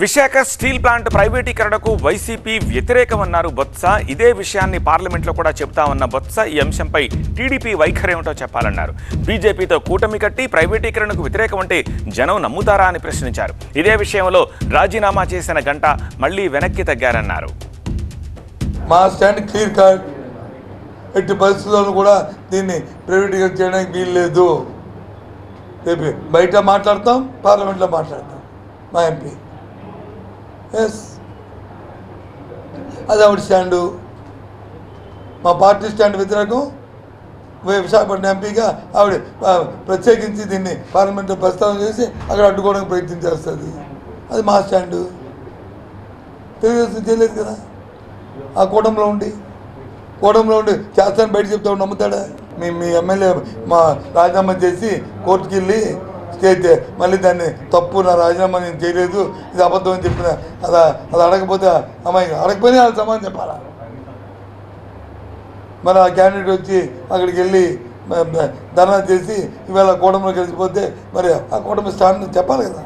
Visakha steel plant ప్రైవేటీకరణకు YCP వ్యతిరేకమన్నారు బొత్స. ఇదే విషయాన్ని పార్లమెంట్లో కూడా చెబుతామన్న బొత్స ఈ అంశంపై టీడీపీ వైఖరి ఏమిటో చెప్పాలన్నారు. బీజేపీతో కూటమి కట్టి ప్రైవేటీకరణకు వ్యతిరేకం అంటే జనం నమ్ముతారా అని ప్రశ్నించారు. ఇదే విషయంలో రాజీనామా చేసిన గంట మళ్ళీ వెనక్కి తగ్గారన్నారు. మా స్టాండ్ క్లియర్ కట్. ఎట్టి పరిస్థితుల్లోనూ కూడా దీన్ని ప్రైవేటీకరణ చేయడానికి వీలు లేదు. రేపు బయట మాట్లాడతాం పార్లమెంట్లో మాట్లాడతాం. మా ఎంపీ. ఎస్ అది ఆవిడ స్టాండు మా పార్టీ స్టాండ్ వ్యతిరేకం. విశాఖపట్నం ఎంపీగా ఆవిడ ప్రత్యేకించి దీన్ని పార్లమెంట్లో ప్రస్తావన చేసి అక్కడ అడ్డుకోవడానికి ప్రయత్నం చేస్తుంది. అది మా స్టాండు తెలుగుదేశం చేయలేదు కదా? ఆ కూటంలో ఉండి. కూటంలో ఉండి చేస్తాను బయట చెప్తాడు నమ్ముతాడా? మీ మీ ఎమ్మెల్యే మా రాజీనామా చేసి కోర్టుకి వెళ్ళి చేస్తే మళ్ళీ దాన్ని తప్పు నా రాజీనామా నేను చేయలేదు ఇది అబద్ధం అని చెప్పిన అలా అది అడగకపోతే అమ్మాయి అడగపోయినా వాళ్ళు సమాధానం చెప్పాలా? మరి ఆ క్యాండిడేట్ వచ్చి అక్కడికి వెళ్ళి ధర్నా చేసి ఇవాళ కూటమిలో కలిసిపోతే మరి ఆ కూటమి స్థానం చెప్పాలి కదా?